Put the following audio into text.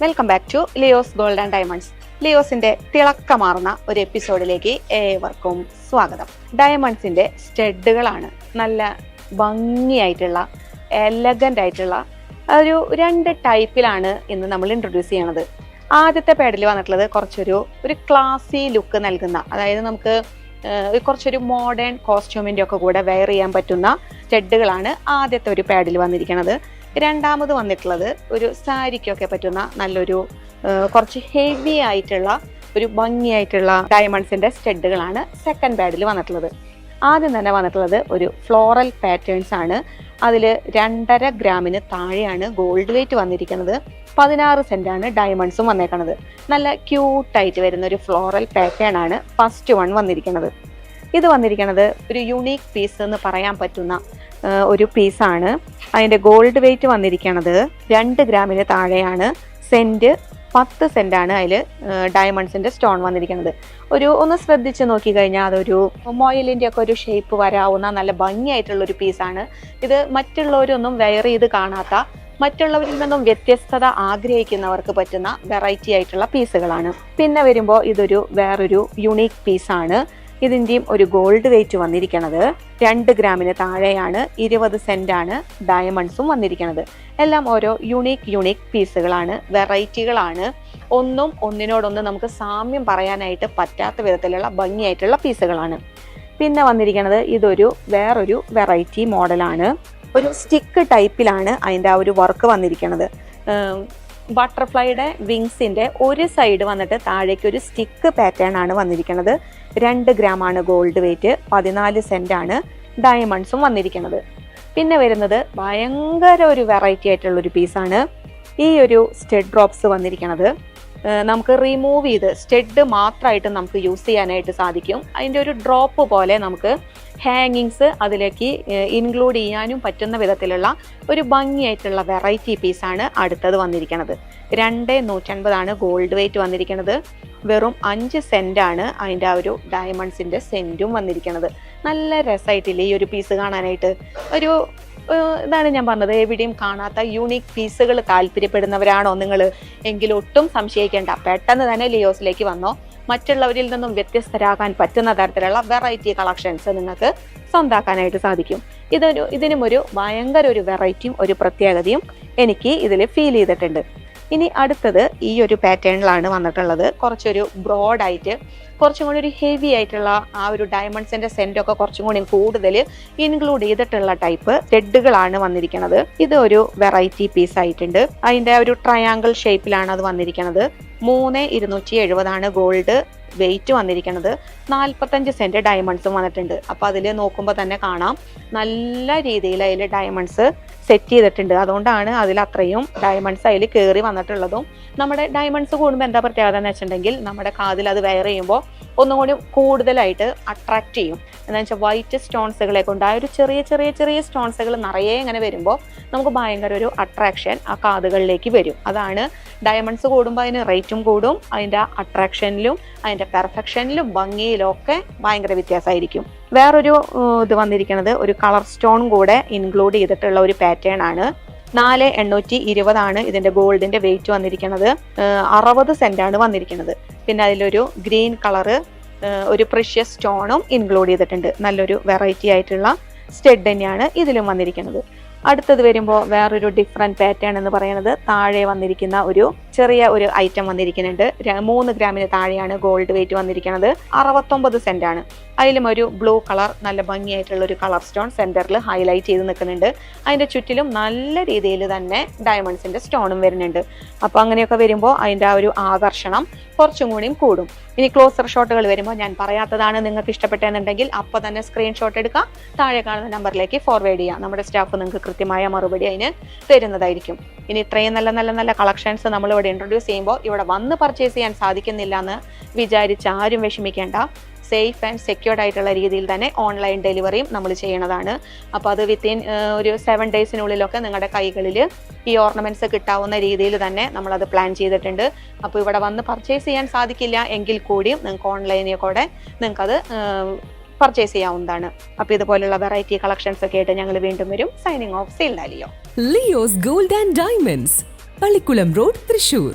Welcome back to Leo's gold and diamonds ലിയോസിന്റെ തിളക്കമാർന്ന ഒരു എപ്പിസോഡിലേക്ക് ഏവർക്കും സ്വാഗതം. ഡയമണ്ട്സിന്റെ സ്റ്റെഡുകളാണ് നല്ല ഭംഗിയായിട്ടുള്ള എലഗന്റ് ആയിട്ടുള്ള ഒരു രണ്ട് ടൈപ്പിലാണ് ഇന്ന് നമ്മൾ ഇൻട്രൊഡ്യൂസ് ചെയ്യണത്. ആദ്യത്തെ പേഡിൽ വന്നിട്ടുള്ളത് കുറച്ചൊരു ഒരു ക്ലാസി ലുക്ക് നൽകുന്ന അതായത് നമുക്ക് കുറച്ചൊരു മോഡേൺ കോസ്റ്റ്യൂമിന്റെ ഒക്കെ കൂടെ വെയർ ചെയ്യാൻ പറ്റുന്ന സ്റ്റെഡുകളാണ് ആദ്യത്തെ ഒരു പാഡിൽ വന്നിരിക്കുന്നത് രണ്ടാമത് വന്നിട്ടുള്ളത് ഒരു സാരിക്കൊക്കെ പറ്റുന്ന നല്ലൊരു കുറച്ച് ഹെവി ആയിട്ടുള്ള ഒരു ഭംഗിയായിട്ടുള്ള ഡയമണ്ട്സിന്റെ സ്റ്റെഡുകളാണ് സെക്കൻഡ് പാഡിൽ വന്നിട്ടുള്ളത്. ആദ്യം തന്നെ വന്നിട്ടുള്ളത് ഒരു ഫ്ലോറൽ പാറ്റേൺസ് ആണ്. അതിൽ രണ്ടര ഗ്രാമിന് താഴെയാണ് ഗോൾഡ് വെയിറ്റ് വന്നിരിക്കുന്നത്. പതിനാറ് ആണ് ഡയമണ്ട്സും വന്നേക്കുന്നത് നല്ല ക്യൂട്ടായിട്ട് വരുന്ന ഒരു ഫ്ലോറൽ പാറ്റേൺ ആണ് ഫസ്റ്റ് വൺ വന്നിരിക്കുന്നത് ഇത് വന്നിരിക്കുന്നത് ഒരു യുണീക്ക് പീസ് എന്ന് പറയാൻ പറ്റുന്ന ഒരു പീസാണ്. അതിന്റെ ഗോൾഡ് വെയിറ്റ് വന്നിരിക്കുന്നത് രണ്ട് ഗ്രാമിന് താഴെയാണ്. സെന്റ് പത്ത് സെന്റാണ് അതിൽ ഡയമണ്ട്സിന്റെ സ്റ്റോൺ വന്നിരിക്കുന്നത് ഒരു ഒന്ന് ശ്രദ്ധിച്ച് നോക്കി കഴിഞ്ഞാൽ അതൊരു മൊയിലിന്റെ ഒക്കെ ഒരു ഷേപ്പ് വരാവുന്ന നല്ല ഭംഗിയായിട്ടുള്ള ഒരു പീസാണ്. ഇത് മറ്റുള്ളവരൊന്നും വെയർ ചെയ്ത് കാണാത്ത മറ്റുള്ളവരിൽ നിന്നും വ്യത്യസ്തത ആഗ്രഹിക്കുന്നവർക്ക് പറ്റുന്ന വെറൈറ്റി ആയിട്ടുള്ള പീസുകളാണ്. പിന്നെ വരുമ്പോൾ ഇതൊരു വേറൊരു യുണീക്ക് പീസാണ്. ഇതിന്റെയും ഒരു ഗോൾഡ് വെയിറ്റ് വന്നിരിക്കുന്നത് രണ്ട് ഗ്രാമിന് താഴെയാണ് ഇരുപത് സെന്റാണ് ഡയമണ്ട്സും വന്നിരിക്കുന്നത് എല്ലാം ഓരോ യുണീക്ക് യുണീക്ക് പീസുകളാണ് വെറൈറ്റികളാണ്. ഒന്നും ഒന്നിനോടൊന്ന് നമുക്ക് സാമ്യം പറയാനായിട്ട് പറ്റാത്ത വിധത്തിലുള്ള ഭംഗിയായിട്ടുള്ള പീസുകളാണ്. പിന്നെ വന്നിരിക്കുന്നത് ഇതൊരു വേറൊരു വെറൈറ്റി മോഡലാണ് ഒരു സ്റ്റിക്ക് ടൈപ്പിലാണ് അതിന്റെ ആ ഒരു വർക്ക് വന്നിരിക്കുന്നത് ബട്ടർഫ്ലൈയുടെ വിങ്സിന്റെ ഒരു സൈഡ് വന്നിട്ട് താഴേക്ക് ഒരു സ്റ്റിക്ക് പാറ്റേൺ ആണ് വന്നിരിക്കുന്നത്. രണ്ട് ഗ്രാം ആണ് ഗോൾഡ് വെയിറ്റ് പതിനാല് ആണ് ഡയമണ്ട്സും വന്നിരിക്കുന്നത്. പിന്നെ വരുന്നത് ഭയങ്കര ഒരു വെറൈറ്റി ആയിട്ടുള്ള ഒരു പീസാണ് ഈ ഒരു സ്റ്റെഡ് ഡ്രോപ്സ് വന്നിരിക്കുന്നത് നമുക്ക് റിമൂവ് ചെയ്ത് സ്റ്റെഡ് മാത്രമായിട്ട് നമുക്ക് യൂസ് ചെയ്യാനായിട്ട് സാധിക്കും. അതിന്റെ ഒരു ഡ്രോപ്പ് പോലെ നമുക്ക് ഹാങ്ങിങ്സ് അതിലേക്ക് ഇൻക്ലൂഡ് ചെയ്യാനും പറ്റുന്ന വിധത്തിലുള്ള ഒരു ഭംഗിയായിട്ടുള്ള വെറൈറ്റി പീസാണ് അടുത്തത് വന്നിരിക്കുന്നത് രണ്ട് നൂറ്റൻപതാണ് ഗോൾഡ് വെയിറ്റ് വന്നിരിക്കുന്നത് വെറും അഞ്ച് സെന്റാണ് അതിന്റെ ആ ഒരു ഡയമണ്ട്സിന്റെ സെന്റും വന്നിരിക്കുന്നത് നല്ല രസമായിട്ടില്ലേ ഈ ഒരു പീസ് കാണാനായിട്ട്? ഒരു ഇതാണ് ഞാൻ പറഞ്ഞത്. എവിടെയും കാണാത്ത യൂണീക്ക് പീസുകൾ താല്പര്യപ്പെടുന്നവരാണോ നിങ്ങൾ എങ്കിൽ ഒട്ടും സംശയിക്കേണ്ട. പെട്ടെന്ന് തന്നെ ലിയോസിലേക്ക് വന്നോ? മറ്റുള്ളവരിൽ നിന്നും വ്യത്യസ്തരാകാൻ പറ്റുന്ന തരത്തിലുള്ള വെറൈറ്റി കളക്ഷൻസ് നിങ്ങൾക്ക് സ്വന്താക്കാനായിട്ട് സാധിക്കും. ഇതൊരു ഇതിനും ഒരു ഭയങ്കര ഒരു വെറൈറ്റിയും ഒരു പ്രത്യേകതയും എനിക്ക് ഇതിൽ ഫീൽ ചെയ്തിട്ടുണ്ട്. ഇനി അടുത്തത് ഈ ഒരു പാറ്റേണിലാണ് വന്നിട്ടുള്ളത്. കുറച്ചൊരു ബ്രോഡായിട്ട് കുറച്ചും കൂടി ഒരു ഹെവി ആയിട്ടുള്ള ആ ഒരു ഡയമണ്ട്സിന്റെ സെന്റ് ഒക്കെ കുറച്ചും കൂടി കൂടുതൽ ഇൻക്ലൂഡ് ചെയ്തിട്ടുള്ള ടൈപ്പ് സ്റ്റെഡുകളാണ് വന്നിരിക്കുന്നത് ഇത് ഒരു വെറൈറ്റി പീസ് ആയിട്ടുണ്ട്. അതിന്റെ ഒരു ട്രയാങ്കിൾ ഷേപ്പിലാണ് അത് വന്നിരിക്കുന്നത് മൂന്ന് ഇരുന്നൂറ്റി എഴുപതാണ് ഗോൾഡ് വെയിറ്റ് വന്നിരിക്കുന്നത് നാൽപ്പത്തഞ്ച് സെന്റ് ഡയമണ്ട്സും വന്നിട്ടുണ്ട്. അപ്പൊ അതിൽ നോക്കുമ്പോൾ തന്നെ കാണാം. നല്ല രീതിയിൽ അതിൽ ഡയമണ്ട്സ് സെറ്റ് ചെയ്തിട്ടുണ്ട്. അതുകൊണ്ടാണ് അതിൽ അത്രയും ഡയമണ്ട്സ് അതിൽ കയറി വന്നിട്ടുള്ളതും. നമ്മുടെ ഡയമണ്ട്സ് കൂടുമ്പോൾ എന്താ പ്രത്യേകത എന്ന് വെച്ചിട്ടുണ്ടെങ്കിൽ നമ്മുടെ കാതിൽ അത് വെയർ ചെയ്യുമ്പോൾ ഒന്നും കൂടി കൂടുതലായിട്ട് അട്രാക്ട് ചെയ്യും. എന്താ വെച്ചാൽ വൈറ്റ് സ്റ്റോൺസുകളെ കൊണ്ട് ആ ഒരു ചെറിയ ചെറിയ ചെറിയ സ്റ്റോൺസുകൾ നിറയെ ഇങ്ങനെ വരുമ്പോൾ നമുക്ക് ഭയങ്കര ഒരു അട്രാക്ഷൻ ആ കാതുകളിലേക്ക് വരും. അതാണ് ഡയമണ്ട്സ് കൂടുമ്പോൾ അതിന് റേറ്റും കൂടും അതിന്റെ അട്രാക്ഷനിലും അതിന്റെ പെർഫെക്ഷനിലും ഭംഗിയിലും ഒക്കെ ഭയങ്കര വ്യത്യാസമായിരിക്കും വേറൊരു ഇത് വന്നിരിക്കുന്നത് ഒരു കളർ സ്റ്റോൺ കൂടെ ഇൻക്ലൂഡ് ചെയ്തിട്ടുള്ള ഒരു പാറ്റേൺ ആണ്. നാല് എണ്ണൂറ്റി ഇരുപതാണ് ഇതിന്റെ ഗോൾഡിന്റെ വെയിറ്റ് വന്നിരിക്കുന്നത് അറുപത് ആണ് വന്നിരിക്കുന്നത് പിന്നെ അതിലൊരു ഗ്രീൻ കളറ് ഒരു പ്രഷ്യസ് സ്റ്റോണും ഇൻക്ലൂഡ് ചെയ്തിട്ടുണ്ട്. നല്ലൊരു വെറൈറ്റി ആയിട്ടുള്ള സ്റ്റെഡ് തന്നെയാണ് ഇതിലും വന്നിരിക്കുന്നത്. അടുത്തത് വരുമ്പോൾ വേറൊരു ഡിഫറെന്റ് പാറ്റേൺ എന്ന് പറയുന്നത് താഴെ വന്നിരിക്കുന്ന ഒരു ചെറിയ ഒരു ഐറ്റം വന്നിരിക്കുന്നുണ്ട്. മൂന്ന് ഗ്രാമിന് താഴെയാണ് ഗോൾഡ് വെയിറ്റ് വന്നിരിക്കുന്നത്. അറുപത്തൊമ്പത് സെന്റ് ആണ്. അതിലും ഒരു ബ്ലൂ കളർ നല്ല ഭംഗിയായിട്ടുള്ള ഒരു കളർ സ്റ്റോൺ സെന്ററിൽ ഹൈലൈറ്റ് ചെയ്ത് നിൽക്കുന്നുണ്ട്. അതിന്റെ ചുറ്റിലും നല്ല രീതിയിൽ തന്നെ ഡയമണ്ട്സിന്റെ സ്റ്റോണും വരുന്നുണ്ട്. അപ്പോൾ അങ്ങനെയൊക്കെ വരുമ്പോൾ അതിന്റെ ആ ഒരു ആകർഷണം കുറച്ചും കൂടിയും കൂടും. ഇനി ക്ലോസർ ഷോട്ടുകൾ വരുമ്പോൾ ഞാൻ പറയാത്തതാണ് നിങ്ങൾക്ക് ഇഷ്ടപ്പെട്ടെന്നുണ്ടെങ്കിൽ അപ്പോൾ തന്നെ സ്ക്രീൻഷോട്ട് എടുക്കുക താഴെ കാണുന്ന നമ്പറിലേക്ക് ഫോർവേഡ് ചെയ്യാം. നമ്മുടെ സ്റ്റാഫ് നിങ്ങൾക്ക് കൃത്യമായ മറുപടി അതിന് തരുന്നതായിരിക്കും. ഇനി ഇത്രയും നല്ല നല്ല നല്ല കളക്ഷൻസ് നമ്മൾ ഇവിടെ ഇൻട്രൊഡ്യൂസ് ചെയ്യുമ്പോൾ ഇവിടെ വന്ന് പർച്ചേസ് ചെയ്യാൻ സാധിക്കുന്നില്ല എന്ന് വിചാരിച്ച് ആരും വിഷമിക്കേണ്ട. സേഫ് ആൻഡ് സെക്യൂർഡ് ആയിട്ടുള്ള രീതിയിൽ തന്നെ ഓൺലൈൻ ഡെലിവറിയും നമ്മൾ ചെയ്യണതാണ്. അപ്പോൾ അത് വിത്തിൻ ഒരു സെവൻ ഡേയ്സിനുള്ളിലൊക്കെ നിങ്ങളുടെ കൈകളിൽ ഈ ഓർണമെന്റ്സ് കിട്ടാവുന്ന രീതിയിൽ തന്നെ നമ്മളത് പ്ലാൻ ചെയ്തിട്ടുണ്ട്. അപ്പോൾ ഇവിടെ വന്ന് പർച്ചേസ് ചെയ്യാൻ സാധിക്കില്ല എങ്കിൽ കൂടിയും നിങ്ങൾക്ക് ഓൺലൈനിൽ കൂടെ നിങ്ങൾക്കത് പർച്ചേസ് ചെയ്യാവുന്നതാണ്. അപ്പൊ ഇതുപോലുള്ള വെറൈറ്റി കളക്ഷൻസ് ഒക്കെ ആയിട്ട് ഞങ്ങൾ വീണ്ടും വരും. സൈനിങ് ഓഫ് സെയിൽ Dalio gold and diamonds Pallikkulam road Thrissur